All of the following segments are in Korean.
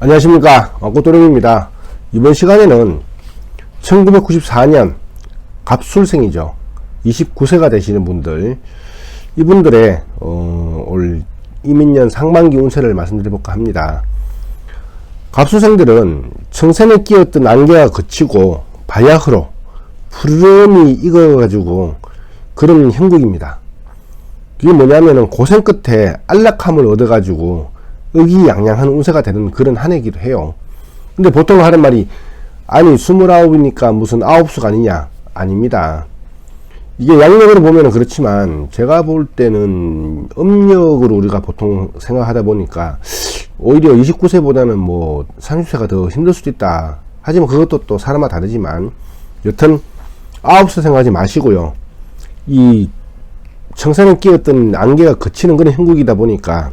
안녕하십니까. 꽃도령입니다. 이번 시간에는 1994년 갑술생이죠. 29세가 되시는 분들 이분들의 어, 올 이민년 상반기 운세를 말씀드려볼까 합니다. 갑술생들은 청생에 끼었던 안개가 거치고 바야흐로 푸르름이 익어가지고 그런 형국입니다. 그게 뭐냐면은 고생 끝에 안락함을 얻어가지고 의기양양한 운세가 되는 그런 한 해이기도 해요. 근데 보통 하는 말이 아니 스물아홉이니까 무슨 아홉수가 아니냐 아닙니다. 이게 양력으로 보면은 그렇지만 제가 볼 때는 음력으로 우리가 보통 생각하다 보니까 오히려 29세보다는 뭐 30세가 더 힘들 수도 있다. 하지만 그것도 또 사람마다 다르지만 여튼 아홉수 생각하지 마시고요. 이 청산에 끼었던 안개가 거치는 그런 형국이다 보니까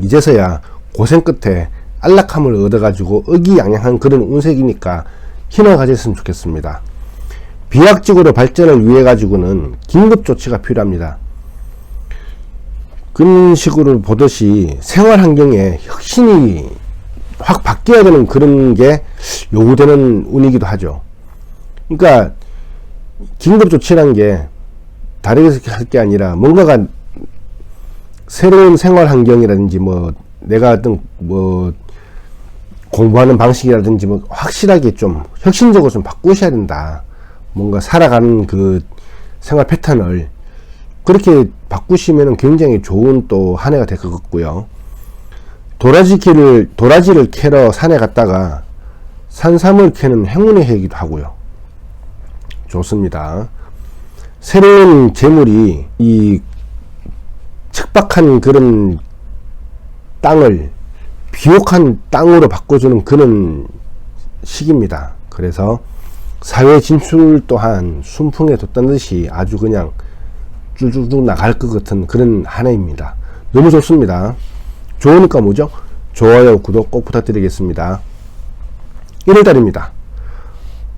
이제서야 고생 끝에 안락함을 얻어가지고 의기양양한 그런 운색이니까 힘을 가졌으면 좋겠습니다. 비약적으로 발전을 위해 가지고는 긴급 조치가 필요합니다. 그런 식으로 보듯이 생활 환경에 혁신이 확 바뀌어야 되는 그런 게 요구되는 운이기도 하죠. 그러니까 긴급 조치란 게 다르게 할 게 아니라 뭔가가 새로운 생활 환경이라든지 뭐 내가 어떤 뭐 공부하는 방식이라든지 뭐 확실하게 좀 혁신적으로 좀 바꾸셔야 된다. 뭔가 살아가는 그 생활 패턴을 그렇게 바꾸시면 굉장히 좋은 또 한 해가 될 것 같고요. 도라지 키를 도라지를 캐러 산에 갔다가 산삼을 캐는 행운의 해이기도 하고요. 좋습니다. 새로운 재물이 이 척박한 그런 땅을 비옥한 땅으로 바꿔주는 그런 시기입니다. 그래서 사회 진출 또한 순풍에 돋던 듯이 아주 그냥 쭉쭉쭉 나갈 것 같은 그런 한 해입니다. 너무 좋습니다. 좋으니까 뭐죠? 좋아요, 구독 꼭 부탁드리겠습니다. 1월달입니다.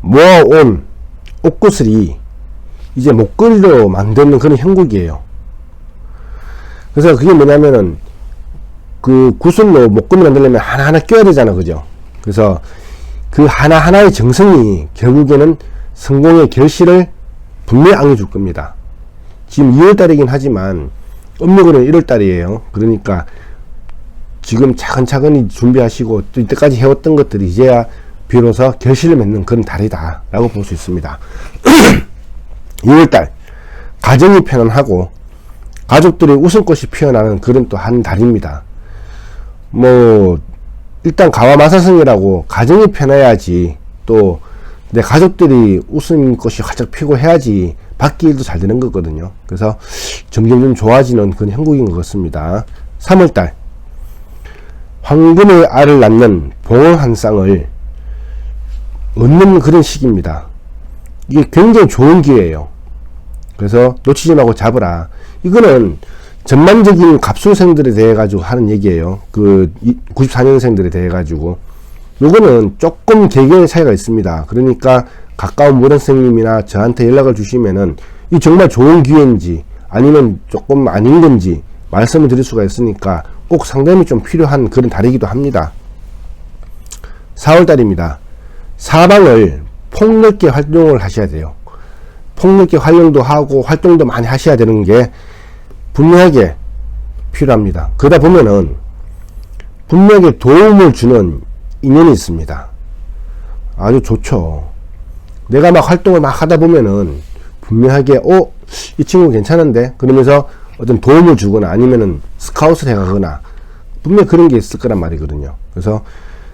모아온 옷구슬이 이제 목걸이로 만드는 그런 형국이에요. 그래서 그게 뭐냐면은 그 구슬로 목걸이 만들려면 하나하나 껴야 되잖아. 그죠? 그래서 그 하나하나의 정성이 결국에는 성공의 결실을 분명히 안겨줄 겁니다. 지금 2월달이긴 하지만 음력으로는 1월달이에요. 그러니까 지금 차근차근히 준비하시고 또 이때까지 해왔던 것들이 이제야 비로소 결실을 맺는 그런 달이다 라고 볼 수 있습니다 2월달 가정이 편안하고 가족들의 웃음꽃이 피어나는 그런 또 한 달입니다 뭐 일단 가와마사성이라고 가정이 편해야지 또 내 가족들이 웃음꽃이 활짝 피고 해야지 밖에 일도 잘 되는 거거든요 그래서 점점점 좋아지는 그런 형국인 것 같습니다 3월달 황금의 알을 낳는 봉을 한 쌍을 얻는 그런 시기입니다. 이게 굉장히 좋은 기회예요. 그래서 놓치지 말고 잡으라. 이거는 전반적인 갑술생들에 대해 가지고 하는 얘기예요. 그 94년생들에 대해 가지고 요거는 조금 개개의 차이가 있습니다. 그러니까 가까운 모ren생님이나 저한테 연락을 주시면은 이 정말 좋은 기회인지 아니면 조금 아닌 건지 말씀을 드릴 수가 있으니까 꼭 상담이 좀 필요한 그런 달이기도 합니다. 4월달입니다. 사방을 폭넓게 활동을 하셔야 돼요. 폭넓게 활용도 하고 활동도 많이 하셔야 되는 게 분명하게 필요합니다. 그러다 보면은 분명하게 도움을 주는 인연이 있습니다. 아주 좋죠. 내가 막 활동을 막 하다 보면은 분명하게 어, 이 친구 괜찮은데? 그러면서 어떤 도움을 주거나 아니면은 스카웃을 해가거나 분명 그런 게 있을 거란 말이거든요. 그래서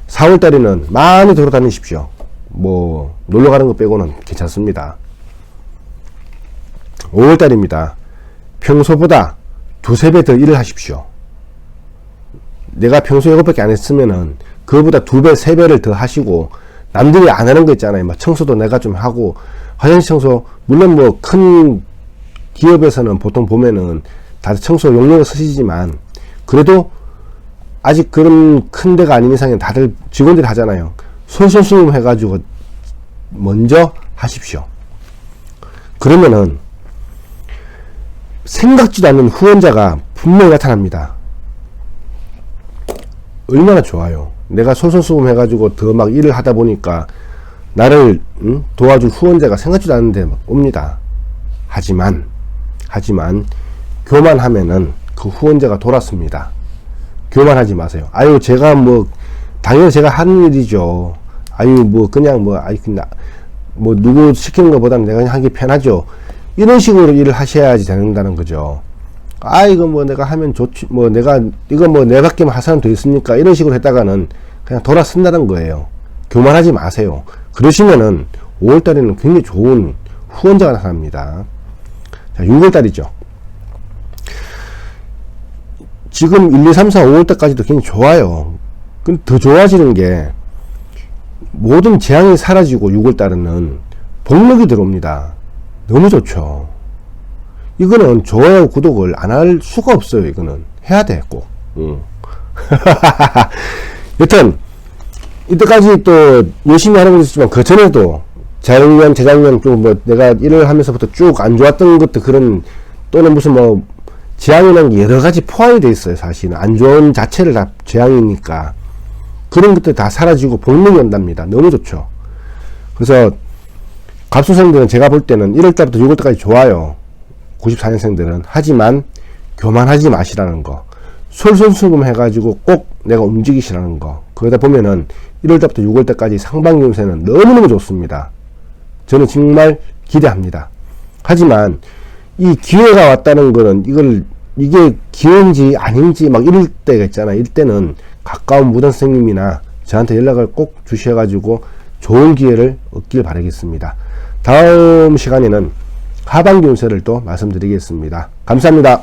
4월달에는 많이 돌아다니십시오. 뭐 놀러 가는 거 빼고는 괜찮습니다. 5월달입니다. 평소보다 두세 배 더 일을 하십시오. 내가 평소에 이것밖에 안 했으면은 그거보다 두 배, 세 배를 더 하시고 남들이 안 하는 거 있잖아요. 막 청소도 내가 좀 하고 화장실 청소 물론 뭐 큰 기업에서는 보통 보면은 다들 청소 용역을 쓰시지만 그래도 아직 그런 큰 데가 아닌 이상은 다들 직원들이 하잖아요. 솔선수범 해가지고 먼저 하십시오. 그러면은 생각지도 않는 후원자가 분명히 나타납니다. 얼마나 좋아요. 내가 솔선수범 해가지고 더 막 일을 하다 보니까 나를 음? 도와줄 후원자가 생각지도 않는데 막 옵니다. 하지만 하지만 교만하면은 그 후원자가 돌았습니다. 교만하지 마세요. 아유 제가 뭐 당연히 제가 하는 일이죠. 아유 뭐 그냥 뭐 아이 뭐 누구 시키는 것보다는 내가 하기 편하죠. 이런 식으로 일을 하셔야지 된다는 거죠. 아 이거 뭐 내가 하면 좋지 뭐 내가 이거 뭐 내밖에만 할 사람 더 있습니까? 이런 식으로 했다가는 그냥 돌아선다는 거예요. 교만하지 마세요. 그러시면은 5월달에는 굉장히 좋은 후원자가 나타납니다. 자, 6월달이죠. 지금 1, 2, 3, 4, 5월달까지도 굉장히 좋아요. 근데 더 좋아지는 게 모든 재앙이 사라지고 6월달에는 복록이 들어옵니다. 너무 좋죠. 이거는 좋아요, 구독을 안 할 수가 없어요. 이거는 해야 돼, 꼭. 응. 여튼 이때까지 또 열심히 하는 것도 있지만 그 전에도 재작년 좀뭐 내가 일을 하면서부터 쭉 안 좋았던 것도 그런 또는 무슨 뭐 재앙이라는 게 여러 가지 포함이 돼 있어요. 사실은 안 좋은 자체를 다 재앙이니까 그런 것들 다 사라지고 복록이 온답니다. 너무 좋죠. 그래서 갑수생들은 제가 볼 때는 1월달부터 6월달까지 좋아요. 94년생들은. 하지만 교만하지 마시라는 거. 솔선수범 해가지고 꼭 내가 움직이시라는 거. 그러다 보면은 1월달부터 6월달까지 상반기 운세는 너무너무 좋습니다. 저는 정말 기대합니다. 하지만 이 기회가 왔다는 거는 이걸 이게 기회인지 아닌지 막 이럴 때가 있잖아 이럴 때는 가까운 무당 선생님이나 저한테 연락을 꼭 주셔가지고 좋은 기회를 얻길 바라겠습니다 다음 시간에는 하반기 운세를 또 말씀드리겠습니다. 감사합니다.